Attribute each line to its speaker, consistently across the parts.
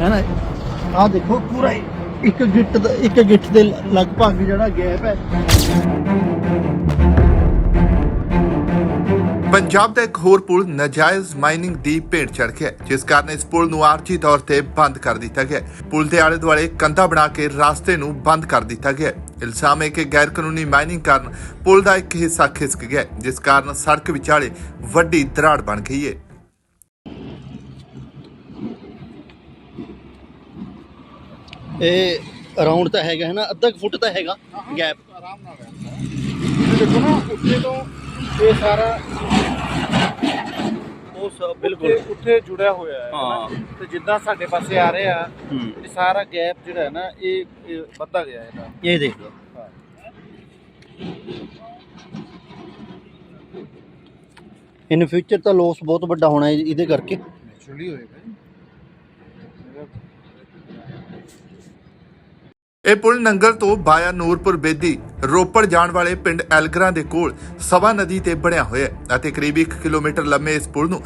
Speaker 1: ਹੈ ਨਾ ਆਹ ਦੇਖੋ ਪੂਰਾ ਇੱਕ ਗਿੱਟ ਦਾ ਇੱਕ ਗਿੱਟ ਦੇ ਲਗਭਗ ਜਿਹੜਾ ਗੈਪ ਹੈ
Speaker 2: ਪੰਜਾਬ ਦਾ ਇੱਕ ਹੋਰ ਪੁਲ ਨਾਜਾਇਜ਼ ਮਾਈਨਿੰਗ ਦੀ ਭੇਟ ਚੜ ਗਿਆ ਹੈ, ਜਿਸ ਕਾਰਨ ਇਸ ਪੁਲ ਨੂੰ ਆਰਜੀ ਤੌਰ ਤੇ ਬੰਦ ਕਰ ਦਿੱਤਾ ਗਿਆ ਹੈ। ਪੁਲ ਦੇ ਆਲੇ ਦੁਆਲੇ ਕੰਧਾ ਬਣਾ ਕੇ ਰਾਸਤੇ ਨੂੰ ਬੰਦ ਕਰ ਦਿੱਤਾ ਗਿਆ ਹੈ। ਇਲਜ਼ਾਮ ਹੈ ਕਿ ਗੈਰ ਕਾਨੂੰਨੀ ਮਾਈਨਿੰਗ ਕਾਰਨ ਪੁਲ ਦਾ ਇੱਕ ਹਿੱਸਾ ਖਿਸਕ ਗਿਆ ਹੈ, ਜਿਸ ਕਾਰਨ ਸੜਕ ਵਿਚਾਲੇ ਵੱਡੀ ਦਰਾੜ ਬਣ ਗਈ ਹੈ
Speaker 1: ਇਹ ਅਰਾਊਂਡ ਤਾਂ ਹੈਗਾ ਹੈ ਨਾ ਅੱਧਾ ਕੁ ਫੁੱਟ ਤਾਂ ਹੈਗਾ ਗੈਪ
Speaker 3: ਆਰਾਮ ਨਾਲ ਰਹਿੰਦਾ ਇਹ ਦੇਖੋ ਨਾ ਉੱਥੇ ਤੋਂ ਇਹ ਸਾਰਾ
Speaker 1: ਉਹ ਸਭ
Speaker 3: ਉੱਥੇ ਉੱਥੇ ਜੁੜਿਆ ਹੋਇਆ ਹੈ
Speaker 1: ਹਾਂ।
Speaker 3: ਤੇ ਜਿੱਦਾਂ ਸਾਡੇ ਪਾਸੇ ਆ ਰਿਹਾ
Speaker 1: ਹੂੰ।
Speaker 3: ਇਹ ਸਾਰਾ ਗੈਪ ਜਿਹੜਾ ਹੈ ਨਾ ਇਹ ਇਹ ਵੱਧਾ ਗਿਆ ਇਹਦਾ।
Speaker 1: ਇਹ ਦੇਖ ਲਓ। ਇਨ ਫਿਊਚਰ ਤਾਂ ਲੋਸ ਬਹੁਤ ਵੱਡਾ ਹੋਣਾ ਹੈ ਇਹਦੇ ਕਰਕੇ।
Speaker 3: ਨੈਚੁਰਲੀ ਹੋਏਗਾ
Speaker 2: ਇਹ ਪੁਲ ਨੰਗਲ ਤੋਂ ਬਾਇਆ ਨੂਰਪੁਰ ਬੇਦੀ ਰੋਪੜ ਜਾਣ ਵਾਲੇ ਪਿੰਡ ਐਲਗਰਾਂ ਦੇ ਕੋਲ ਸਵਾ ਨਦੀ ਤੇ ਬਣਿਆ ਹੋਇਆ ਹੈ ਅਤੇ ਕਰੀਬ 1 ਕਿਲੋਮੀਟਰ ਲੰਮੇ ਇਸ ਪੁਲ ਨੂੰ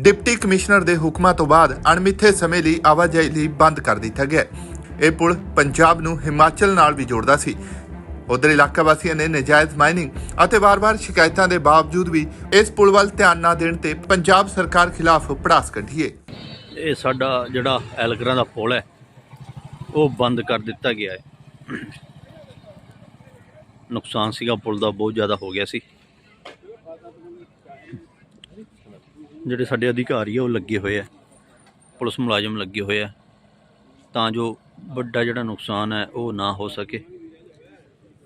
Speaker 2: ਡਿਪਟੀ ਕਮਿਸ਼ਨਰ ਦੇ ਹੁਕਮਾਂ ਤੋਂ ਬਾਅਦ ਅਣਮਿੱਥੇ ਸਮੇਂ ਲਈ ਆਵਾਜਾਈ ਲਈ ਬੰਦ ਕਰ ਦਿੱਤਾ ਗਿਆ ਇਹ ਪੁਲ ਪੰਜਾਬ ਨੂੰ ਹਿਮਾਚਲ ਨਾਲ ਵੀ ਜੋੜਦਾ ਸੀ। ਉਧਰ ਇਲਾਕਾ ਵਾਸੀਆਂ ਨੇ ਨਜਾਇਜ਼ ਮਾਈਨਿੰਗ ਅਤੇ ਵਾਰ-ਵਾਰ ਸ਼ਿਕਾਇਤਾਂ ਦੇ ਬਾਵਜੂਦ ਵੀ ਇਸ ਪੁਲ ਵੱਲ ਧਿਆਨ ਨਾ ਦੇਣ ਤੇ ਪੰਜਾਬ ਸਰਕਾਰ ਖਿਲਾਫ ਪੜਾਸ ਕੱਢੀ ਹੈ।
Speaker 4: ਇਹ ਸਾਡਾ ਜਿਹੜਾ ਐਲਗਰਾਂ ਦਾ ਪੁਲ ਹੈ, ਉਹ ਬੰਦ ਕਰ ਦਿੱਤਾ ਗਿਆ ਹੈ। ਨੁਕਸਾਨ ਸੀਗਾ, ਪੁਲ ਦਾ ਬਹੁਤ ਜ਼ਿਆਦਾ ਹੋ ਗਿਆ ਸੀ। ਜਿਹੜੇ ਸਾਡੇ ਅਧਿਕਾਰੀ ਆ, ਉਹ ਲੱਗੇ ਹੋਏ ਆ। ਪੁਲਿਸ ਮੁਲਾਜ਼ਮ ਲੱਗੇ ਹੋਏ ਆ। ਤਾਂ ਜੋ ਵੱਡਾ ਜਿਹੜਾ ਨੁਕਸਾਨ ਹੈ, ਉਹ ਨਾ ਹੋ ਸਕੇ।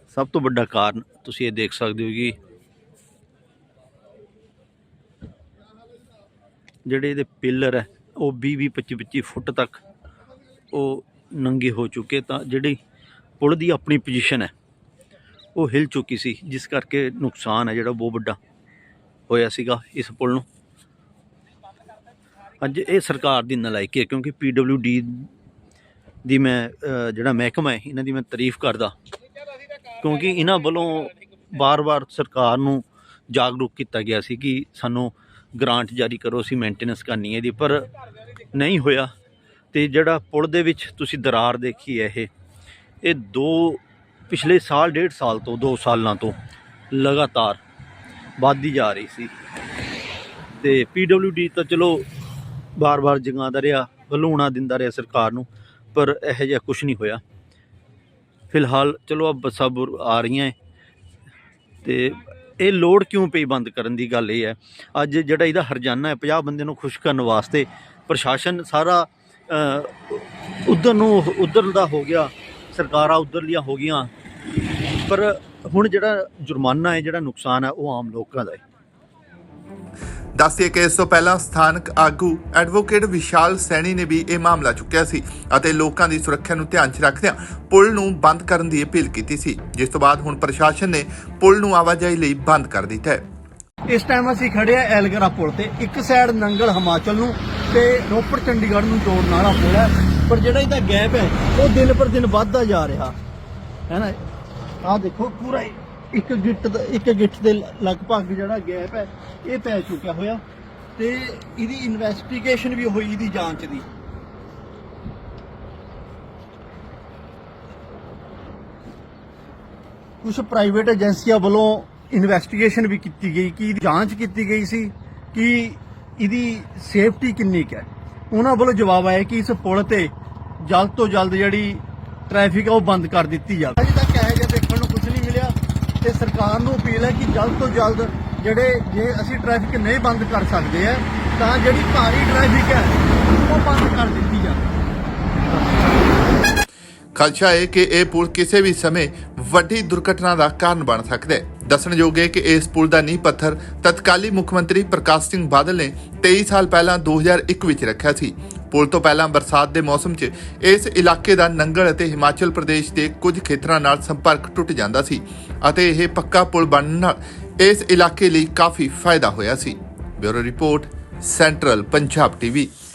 Speaker 4: ਸਭ ਤੋਂ ਵੱਡਾ ਕਾਰਨ ਤੁਸੀਂ ਇਹ ਦੇਖ ਸਕਦੇ ਹੋ ਕਿ ਜਿਹੜੇ ਇਹਦੇ ਪਿੱਲਰ ਹੈ, ਉਹ 20 20 25 25 ਫੁੱਟ ਤੱਕ ਉਹ ਨੰਗੇ ਹੋ ਚੁੱਕੇ। ਤਾਂ ਜਿਹੜੀ ਪੁਲ ਦੀ ਆਪਣੀ ਪੋਜੀਸ਼ਨ ਹੈ। ਉਹ ਹਿਲ ਚੁੱਕੀ ਸੀ, ਜਿਸ ਕਰਕੇ ਨੁਕਸਾਨ ਹੈ ਜਿਹੜਾ ਬਹੁਤ ਵੱਡਾ ਹੋਇਆ ਸੀਗਾ ਇਸ ਪੁਲ ਨੂੰ। ਅੱਜ ਇਹ ਸਰਕਾਰ ਦੀ ਨਲਾਇਕੀ ਹੈ, ਕਿਉਂਕਿ ਡੀ ਦੀ ਮੈਂ ਜਿਹੜਾ ਮਹਿਕਮਾ ਹੈ, ਇਹਨਾਂ ਦੀ ਮੈਂ ਤਾਰੀਫ ਕਰਦਾ। ਕਿਉਂਕਿ ਇਹਨਾਂ ਵੱਲੋਂ ਬਾਰ-ਬਾਰ ਸਰਕਾਰ ਨੂੰ ਜਾਗਰੂਕ ਕੀਤਾ ਗਿਆ ਸੀ ਕਿ ਸਾਨੂੰ ਗ੍ਰਾਂਟ ਜਾਰੀ ਕਰੋ, ਅਸੀਂ ਮੇਨਟੇਨੈਂਸ ਕਰਨੀ ਹੈ ਇਹਦੀ, ਪਰ ਨਹੀਂ ਹੋਇਆ। ਤੇ ਜਿਹੜਾ ਪੁਲ ਦੇ ਵਿੱਚ ਤੁਸੀਂ ਦਰਾਰ ਦੇਖੀ ਹੈ ਇਹ ਇਹ ਦੋ ਪਿਛਲੇ ਸਾਲ, ਡੇਢ ਸਾਲ ਤੋਂ 2 ਸਾਲਾਂ ਤੋਂ ਲਗਾਤਾਰ ਵੱਧਦੀ ਜਾ ਰਹੀ ਸੀ। ਤੇ ਡੀ ਤਾਂ ਚਲੋ ਬਾਰ-ਬਾਰ ਜਗਾਉਂਦਾ ਰਿਹਾ ਬਲੂਣਾ ਦਿੰਦਾ ਰਿਹਾ ਸਰਕਾਰ ਨੂੰ, ਪਰ ਇਹੋ ਜਿਹਾ ਕੁਝ ਨਹੀਂ ਹੋਇਆ। ਫਿਲਹਾਲ ਚਲੋ ਅਬ ਬੱਸਾਂ ਬੁਰ ਆ ਰਹੀਆਂ ਹੈ ਤੇ ਇਹ ਲੋਡ ਕਿਉਂ ਪਈ ਬੰਦ ਕਰਨ ਦੀ ਗੱਲ ਇਹ ਹੈ ਅੱਜ ਜਿਹੜਾ ਇਹਦਾ ਹਰਜਾਨਾ ਹੈ 50 ਬੰਦੇ ਨੂੰ ਖੁਸ਼ ਕਰਨ ਵਾਸਤੇ ਪ੍ਰਸ਼ਾਸਨ ਸਾਰਾ ਉਧਰ ਨੂੰ, ਉਧਰ ਦਾ ਹੋ ਗਿਆ। ਸਰਕਾਰਾਂ ਉਧਰਲੀਆਂ ਹੋ ਗਈਆਂ। ਪਰ ਹੁਣ ਜਿਹੜਾ ਜੁਰਮਾਨਾ ਹੈ ਜਿਹੜਾ ਨੁਕਸਾਨ ਹੈ ਉਹ ਆਮ ਲੋਕਾਂ ਦਾ ਹੈ।
Speaker 2: ਦੱਸਦੇ ਕਿ ਇਸ ਤੋਂ ਪਹਿਲਾਂ ਸਥਾਨਕ ਆਗੂ ਐਡਵੋਕੇਟ ਵਿਸ਼ਾਲ ਸੈਣੀ ਨੇ ਵੀ ਇਹ ਮਾਮਲਾ ਚੁੱਕਿਆ ਸੀ ਅਤੇ ਲੋਕਾਂ ਦੀ ਸੁਰੱਖਿਆ ਨੂੰ ਧਿਆਨ 'ਚ ਰੱਖਦਿਆਂ ਪੁਲ ਨੂੰ ਬੰਦ ਕਰਨ ਦੀ ਅਪੀਲ ਕੀਤੀ ਸੀ ਜਿਸ ਤੋਂ ਬਾਅਦ ਹੁਣ ਪ੍ਰਸ਼ਾਸਨ ਨੇ ਪੁਲ ਨੂੰ ਆਵਾਜਾਈ ਲਈ ਬੰਦ ਕਰ ਦਿੱਤਾ ਹੈ।
Speaker 1: ਇਸ ਟਾਈਮ ਅਸੀਂ ਖੜੇ ਆ ਐਲਗਰਾ ਪੁਲ ਤੇ। ਇੱਕ ਸਾਈਡ ਨੰਗਲ ਹਿਮਾਚਲ ਨੂੰ ਤੇ ਰੋਪੜ ਚੰਡੀਗੜ੍ਹ ਨੂੰ ਜੋੜਨ ਵਾਲਾ ਪੁਲ ਹੈ। ਪਰ ਜਿਹੜਾ ਇਹਦਾ ਗੈਪ ਹੈ, ਉਹ ਦਿਨ ਪਰ ਦਿਨ ਵੱਧਦਾ ਜਾ ਰਿਹਾ। ਹੈ ਨਾ? ਆਹ ਦੇਖੋ, ਪੂਰਾ ਇੱਕ ਗਿੱਟ ਦਾ ਇੱਕ ਗਿੱਟ ਦੇ ਲਗਭਗ ਜਿਹੜਾ ਗੈਪ ਹੈ, ਇਹ ਪੈ ਚੁੱਕਿਆ ਹੋਇਆ। ਤੇ ਇਹਦੀ ਇਨਵੈਸਟੀਗੇਸ਼ਨ ਵੀ ਹੋਈ ਇਹਦੀ ਜਾਂਚ ਦੀ। ਕੁਝ ਪ੍ਰਾਈਵੇਟ ਏਜੰਸੀਆਂ ਵੱਲੋਂ ਇਨਵੈਸਟੀਗੇਸ਼ਨ ਵੀ ਕੀਤੀ ਗਈ, ਕਿ ਇਹਦੀ ਜਾਂਚ ਕੀਤੀ ਗਈ ਸੀ, ਕਿ ਇਹਦੀ ਸੇਫਟੀ ਕਿੰਨੀ ਕੁ ਹੈ। ਉਹਨਾਂ ਵੱਲੋਂ ਜਵਾਬ ਆਇਆ ਕਿ ਇਸ ਪੁਲ ਤੇ ਜਲਦ ਤੋਂ ਜਲਦ ਜਿਹੜੀ ਟ੍ਰੈਫਿਕ ਆ ਉਹ ਬੰਦ ਕਰ ਦਿੱਤੀ ਜਾਵੇ। ਅਜੇ ਤੱਕ ਇਹੋ ਜਿਹਾ ਦੇਖਣ ਨੂੰ ਕੁਝ ਨਹੀਂ ਮਿਲਿਆ ਤੇ ਸਰਕਾਰ ਨੂੰ ਅਪੀਲ ਹੈ ਕਿ ਜਲਦ ਤੋਂ ਜਲਦ ਜਿਹੜੇ ਜੇ ਅਸੀਂ ਟ੍ਰੈਫਿਕ ਨਹੀਂ ਬੰਦ ਕਰ ਸਕਦੇ ਆ ਤਾਂ ਜਿਹੜੀ ਭਾਰੀ ਟ੍ਰੈਫਿਕ ਹੈ ਉਹ ਬੰਦ ਕਰ ਦਿੱਤੀ ਜਾਵੇ।
Speaker 2: ਖਦਸ਼ਾ ਹੈ ਕਿ ਇਹ ਪੁਲ ਕਿਸੇ ਵੀ ਸਮੇਂ ਵੱਡੀ ਦੁਰਘਟਨਾ ਦਾ ਕਾਰਨ ਬਣ ਸਕਦਾ ਹੈ। ਦੱਸਣਯੋਗ ਹੈ ਕਿ ਇਸ ਪੁਲ ਦਾ ਨੀਂਹ ਪੱਥਰ ਤਤਕਾਲੀ ਮੁੱਖ ਮੰਤਰੀ ਪ੍ਰਕਾਸ਼ ਸਿੰਘ ਬਾਦਲ ਨੇ 23 ਸਾਲ ਪਹਿਲਾਂ 2001 ਵਿੱਚ ਰੱਖਿਆ ਸੀ। ਪੁਲ ਤੋਂ ਪਹਿਲਾਂ ਬਰਸਾਤ ਦੇ ਮੌਸਮ 'ਚ ਇਸ ਇਲਾਕੇ ਦਾ ਨੰਗਲ ਅਤੇ ਹਿਮਾਚਲ ਪ੍ਰਦੇਸ਼ ਦੇ ਕੁਝ ਖੇਤਰਾਂ ਨਾਲ ਸੰਪਰਕ ਟੁੱਟ ਜਾਂਦਾ ਸੀ ਅਤੇ ਇਹ ਪੱਕਾ ਪੁਲ ਬਣਨ ਨਾਲ ਇਸ ਇਲਾਕੇ ਲਈ ਕਾਫੀ ਫਾਇਦਾ ਹੋਇਆ ਸੀ। Bureau report, central Punjab TV.